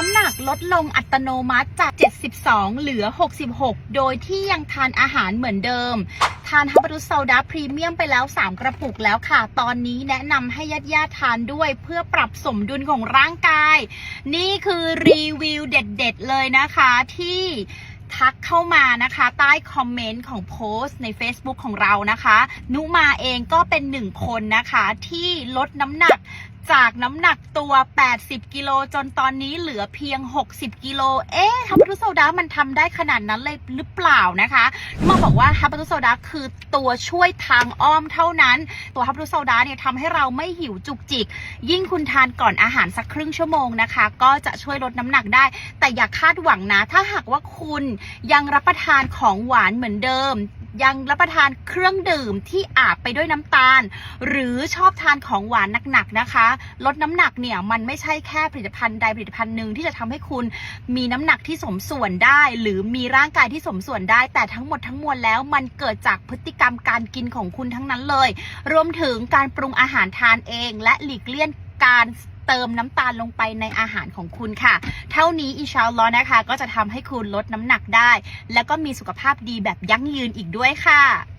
น้ำหนักลดลงอัตโนมัติจาก 72 เหลือ 66 โดยที่ยังทานอาหารเหมือนเดิม ทานฮับรุสโซดาพรีเมียมไปแล้ว 3 กระปุกแล้วค่ะ ตอนนี้แนะนำให้ญาติญาติๆทานด้วยเพื่อปรับสมดุลของร่างกาย นี่คือรีวิวเด็ดๆ เลยนะคะที่ทักเข้ามานะคะ ใต้คอมเมนต์ของโพสต์ใน Facebook ของเรานะคะ นุมาเองก็เป็นหนึ่งคนนะคะที่ลดน้ำหนัก จากน้ำหนักตัว 80 กิโลจนตอนนี้เหลือเพียง 60 กิโล เอ๊ะฮับรุโซดามันทำได้ขนาดนั้นเลยหรือเปล่านะคะมาบอกว่าฮับรุโซดาคือตัวช่วยทางอ้อมเท่านั้น ตัวฮับรุโซดาเนี่ยทำให้เราไม่หิวจุกจิก ยิ่งคุณทานก่อนอาหารสักครึ่งชั่วโมงนะคะ ก็จะช่วยลดน้ำหนักได้ แต่อย่าคาดหวังนะ ถ้าหากว่าคุณยังรับประทานของหวานเหมือนเดิม ยังรับประทานเครื่องดื่มที่อาบไปด้วยน้ำตาล หรือชอบทานของหวานหนักๆนะคะ ลดน้ำหนักเนี่ยมันไม่ใช่แค่ผลิตภัณฑ์ใดผลิตภัณฑ์หนึ่งที่จะทำให้คุณมีน้ำหนักที่สมส่วนได้ หรือมีร่างกายที่สมส่วนได้ แต่ทั้งหมดทั้งมวลแล้วมันเกิดจากพฤติกรรมการกินของคุณทั้งนั้นเลย รวมถึงการปรุงอาหารทานเอง และหลีกเลี่ยงการ เติมน้ำตาลลงไปในอาหารของคุณค่ะ เท่านี้อิชาอัลอนะคะ ก็จะทำให้คุณลดน้ำหนักได้ แล้วก็มีสุขภาพดีแบบยั่งยืนอีกด้วยค่ะ